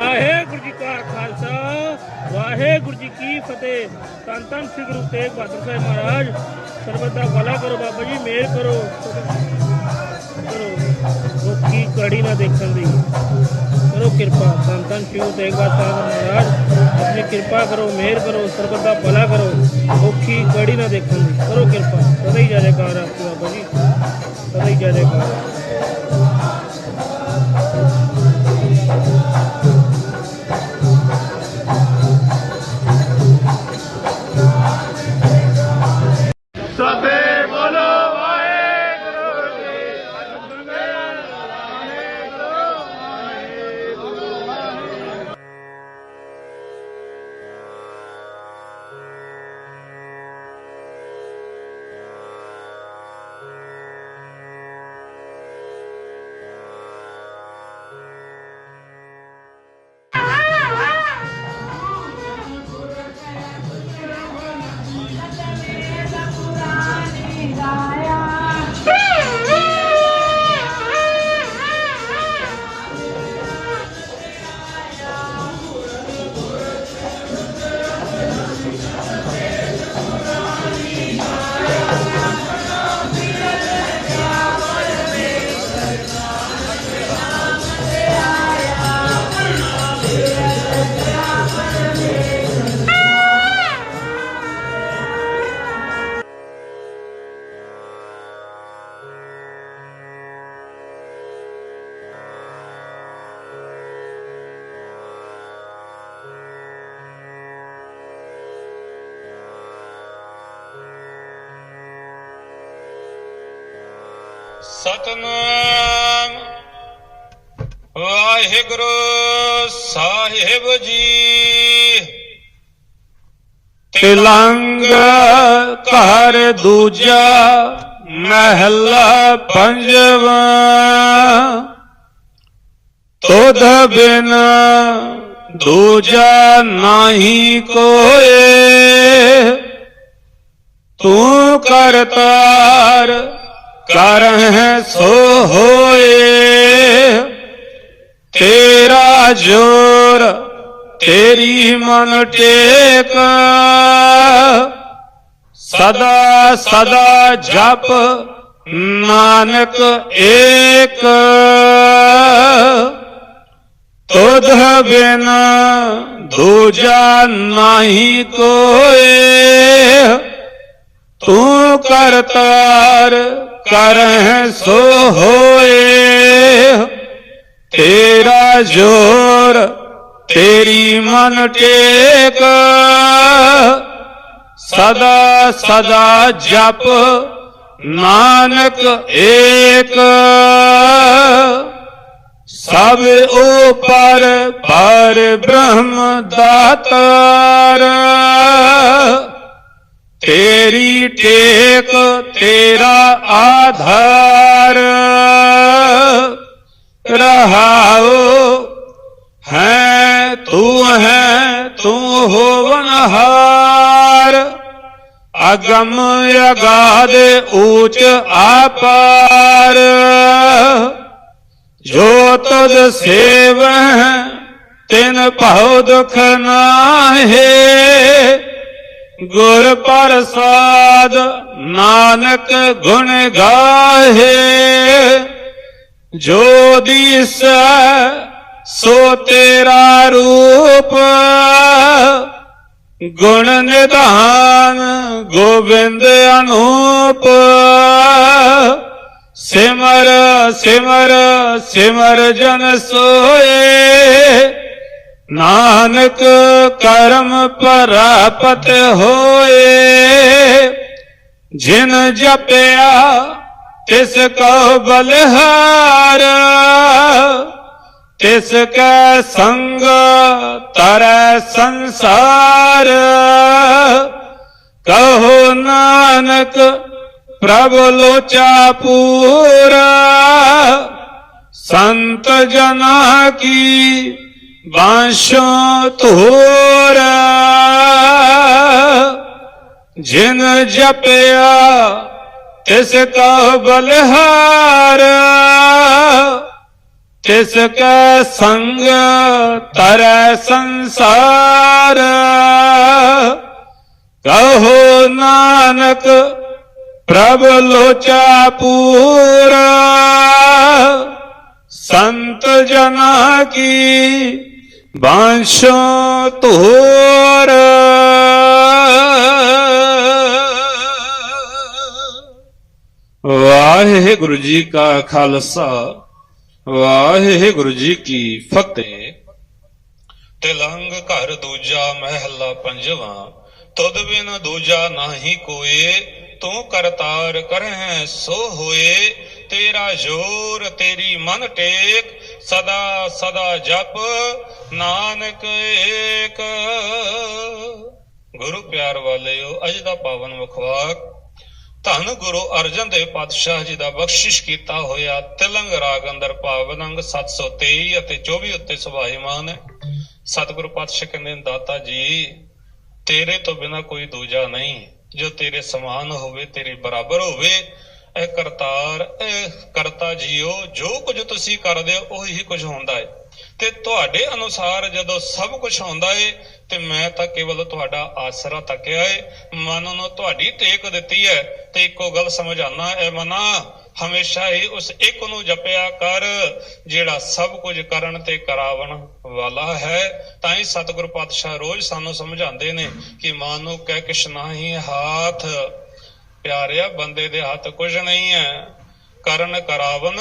ਵਾਹਿਗੁਰੂ ਜੀ ਕਾ ਖਾਲਸਾ, ਵਾਹਿਗੁਰੂ ਜੀ ਕੀ ਫਤਿਹ। ਤਨ ਤਨ ਸ੍ਰੀ ਗੁਰੂ ਤੇਗ ਬਹਾਦਰ ਸਾਹਿਬ ਮਹਾਰਾਜ। ਸਰਬਤ ਦਾ ਭਲਾ ਕਰੋ ਬਾਬਾ ਜੀ, ਮਿਹਰ ਕਰੋ। ਕਰੋ। ਰੋਕੀ ਕੜੀ ਨਾ ਦੇਖਣ ਦੀ। ਕਰੋ ਕਿਰਪਾ। ਤਨ ਤਨ ਸ੍ਰੀ ਗੁਰੂ ਤੇਗ ਬਹਾਦਰ ਸਾਹਿਬ ਮਹਾਰਾਜ। ਆਪਣੀ ਕਿਰਪਾ ਕਰੋ, ਮਿਹਰ ਕਰੋ, ਸਰਬਤ ਦਾ ਭਲਾ ਕਰੋ। ਰੋਕੀ ਕੜੀ ਨਾ ਦੇਖਣ ਦੀ। ਕਰੋ ਕਿਰਪਾ। ਸਦਾ ਹੀ ਜੈ ਜੈਕਾਰ ਆਪਕੀ ਬਾਬਾ ਜੀ। ਸਦਾ ਹੀ ਜੈ ਜੈਕਾਰ ਸਤਨਾਮ। ਵਾਹਿਗੁਰੂ ਸਾਹਿਬ ਜੀ। ਤਿਲੰਗ ਘਰ ਦੂਜਾ ਮਹਿਲਾ ਪੰਜਵਾ। ਤੋਧ ਬਿਨ ਦੂਜਾ ਨਹੀਂ ਕੋਏ। ਤੂੰ ਕਰਤਾਰ ਕਰਹਿ ਸੋ ਹੋਏ। ਤੇਰਾ ਜੋਰ ਤੇਰੀ ਮਨ ਟੇਕ। ਸਦਾ ਸਦਾ ਜਪ ਨਾਨਕ ਏਕ। ਤੁਧ ਬਿਨ ਦੂਜਾ ਨਹੀਂ ਕੋਏ। ਤੂੰ ਕਰਤਾਰ ਕਰਹਿ ਸੋ ਹੋਏ। ਤੇਰਾ ਜੋਰ ਤੇਰੀ ਮਨ ਟੇਕ। ਸਦਾ ਸਦਾ ਜਪ ਨਾਨਕ ਏਕ। ਸਭ ਉਪਰ ਪਰ ਬ੍ਰਹਮ ਦਾਤਾਰ। ਤੇਰੀ ਟੇਕ ਤੇਰਾ ਆਧਾਰ ਰਹਾਉ ਹੈ, ਤੂੰ ਹੈ, ਤੂੰ ਹੋਵਨਹਾਰ ਅਗਮ ਅਗਾਧ ਊਚ ਆਪਾਰ ਜੋ ਤੁਧ ਸੇਵ ਤਿਨ ਭਉ ਦੁਖ ਨਾਹੇ। ਗੁਰ ਪ੍ਰਸਾਦ ਨਾਨਕ ਗੁਣ ਗਾਹੇ, ਜੋ ਦਿਸ ਸੋ ਤੇਰਾ ਰੂਪ। ਗੁਣ ਨਿਧਾਨ ਗੋਬਿੰਦ ਅਨੂਪ। ਸਿਮਰ ਸਿਮਰ ਸਿਮਰ ਜਨ ਸੋਏ। ਨਾਨਕ ਕਰਮ ਪ੍ਰਾਪਤ ਹੋਏ, ਜਿਨ ਜਪਿਆ ਤਿਸ ਕੋ ਬਲਹਾਰ, ਤਿਸ ਕੈ ਸੰਗ ਤਰੈ ਸੰਸਾਰ। ਕਹੋ ਨਾਨਕ ਪ੍ਰਭ ਲੋਚਾ ਪੂਰਾ, ਸੰਤ ਜਨਾ ਕੀ ਬਾਸ਼ੋ ਧੋਰਾ, ਜਿਨ ਜਪਿਆ ਤਿਸ ਕਾ ਬਲਹਾਰ, ਤਿਸ ਕੈ ਸੰਗ ਤਰੈ ਸੰਸਾਰ। ਕਹੋ ਨਾਨਕ ਪ੍ਰਭ ਲੋਚਾ ਪੂਰਾ, ਸੰਤ ਜਨਾ ਕੀ ਬਾਂਸ਼ੋ ਤੋਰ ਵਾਹਿਗੁਰੂ ਜੀ ਕਾ ਖਾਲਸਾ, ਵਾਹਿਗੁਰੂ ਜੀ ਕੀ ਫਤਿਹ। ਤਿਲੰਗ ਘਰ ਦੂਜਾ ਮਹਿਲਾ ਪੰਜਵਾ, ਤੁਧ ਬਿਨ ਦੂਜਾ ਨਾਹੀ ਕੋਏ, ਤੂੰ ਕਰਤਾਰ ਕਰਹਿ ਸੋ ਹੋਏ, ਤੇਰਾ ਜੋਰ ਤੇਰੀ ਮਨ ਟੇਕ ਸਦਾ ਸਦਾ ਜਪ ਨਾਨਕ ਏਕ। ਗੁਰੂ ਪਿਆਰ ਵਾਲਿਓ, ਅਜ ਦਾ ਪਾਵਨ ਮੁਖਵਾਕ। ਧੰਨ ਗੁਰੂ ਅਰਜਨ ਦੇਵ ਪਾਤਸ਼ਾਹ ਜੀ ਦਾ ਬਖਸ਼ਿਸ਼ ਕੀਤਾ ਹੋਇਆ ਤਿਲੰਗ ਰਾਗ ਅੰਦਰ ਭਾਵ ਅੰਗ 723 ਅਤੇ 24 ਉੱਤੇ ਸੁਭਾਈਮਾਨ ਹੈ। ਸਤਿਗੁਰੂ ਪਾਤਸ਼ਾਹ ਕਹਿੰਦੇ ਦਾਤਾ ਜੀ, ਤੇਰੇ ਤੋਂ ਬਿਨਾ ਕੋਈ ਦੂਜਾ ਨਹੀਂ। ਜੋ ਤੇਰੇ ਸਮਾਨ ਹੋਵੇ, ਤੇਰੇ ਬਰਾਬਰ ਹੋਵੇ ਇਹ ਕਰਤਾਰ ਇਹ ਕਰਤਾ ਜੀਓ, ਜੋ ਕੁਝ ਤੁਸੀਂ ਕਰਦੇ ਹੋ, ਉਹੀ ਕੁਝ ਹੁੰਦਾ ਹੈ ਤੇ ਤੁਹਾਡੇ ਅਨੁਸਾਰ ਜਦੋਂ ਸਭ ਕੁਝ ਹੁੰਦਾ ਏ, ਤੇ ਮੈਂ ਤਾਂ ਕੇਵਲ ਤੁਹਾਡਾ ਆਸਰਾ ਤੱਕਿਆ ਏ। ਮਨ ਨੂੰ ਤੁਹਾਡੀ ਟੇਕ ਦਿੱਤੀ ਹੈ ਤੇ ਇੱਕੋ ਗੱਲ ਸਮਝਾਣਾ ਐ, ਮਨਾ। ਹਮੇਸ਼ਾ ਹੀ ਉਸ ਇੱਕ ਨੂੰ ਜਪਿਆ ਕਰ, ਜਿਹੜਾ ਸਭ ਕੁਝ ਕਰਨ ਤੇ ਕਰਾਵਣ ਵਾਲਾ ਹੈ। ਤਾਂ ਹੀ ਸਤਿਗੁਰ ਪਾਤਸ਼ਾਹ ਰੋਜ਼ ਸਾਨੂੰ ਸਮਝਾਉਂਦੇ ਨੇ ਕਿ ਮਨ ਨੂੰ ਕਹਿ ਕਿਛ ਨਾਹੀ, ਹਾਥ। ਪਿਆਰਿਆ, ਬੰਦੇ ਦੇ ਹੱਥ ਕੁਝ ਨਹੀਂ ਹੈ। ਕਰਨ ਕਰਾਵਨ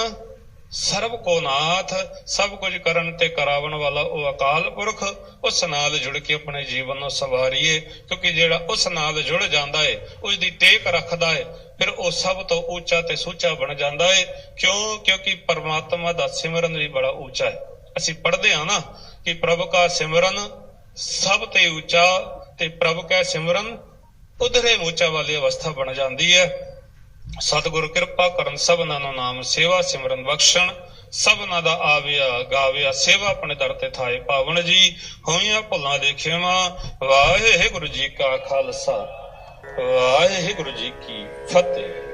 ਸਰਬ ਕੋ ਨਾਥ, ਸਭ ਕੁਝ ਕਰਨ ਤੇ ਕਰਾਵਣ ਵਾਲਾ ਉਹ ਅਕਾਲ ਪੁਰਖ, ਉਸ ਨਾਲ ਜੁੜ ਕੇ ਆਪਣੇ ਜੀਵਨ ਨੂੰ ਸਵਾਰੀਏ, ਕਿਉਂਕਿ ਜਿਹੜਾ ਉਸ ਨਾਲ ਜੁੜ ਜਾਂਦਾ ਹੈ ਉਸ ਦੀ ਟੇਕ ਰੱਖਦਾ ਹੈ ਫਿਰ ਉਹ ਸਭ ਤੋਂ ਉੱਚਾ ਤੇ ਸੁੱਚਾ ਬਣ ਜਾਂਦਾ ਹੈ ਕਿਉਂ? ਕਿਉਂਕਿ ਪਰਮਾਤਮਾ ਦਾ ਸਿਮਰਨ ਵੀ ਬੜਾ ਉੱਚਾ ਹੈ ਅਸੀਂ ਪੜ੍ਹਦੇ ਹਾਂ ਨਾ ਕਿ ਪ੍ਰਭ ਦਾ ਸਿਮਰਨ ਸਭ ਤੇ ਉੱਚਾ ਤੇ ਪ੍ਰਭ ਕਾ ਸਿਮਰਨ ਉਧਰੇ ਉੱਚਾ ਵਾਲੀ ਅਵਸਥਾ ਬਣ ਜਾਂਦੀ ਹੈ। ਸਤਿਗੁਰ ਕਿਰਪਾ ਕਰਨ ਸਭਨਾਂ ਨੂੰ ਨਾਮ ਸੇਵਾ ਸਿਮਰਨ ਬਖਸ਼ਣ। ਸਭਨਾਂ ਦਾ ਆਵਿਆ ਗਾਵਿਆ ਸੇਵਾ ਆਪਣੇ ਦਰ ਤੇ ਥਾਏ ਪਾਵਨ ਜੀ। ਹੋਈਆਂ ਭੁੱਲਾਂ ਦੇ ਖੇਮਾ, ਵਾਹਿਗੁਰੂ ਜੀ ਕਾ ਖਾਲਸਾ, ਵਾਹਿਗੁਰੂ ਜੀ ਕੀ ਫਤਿਹ।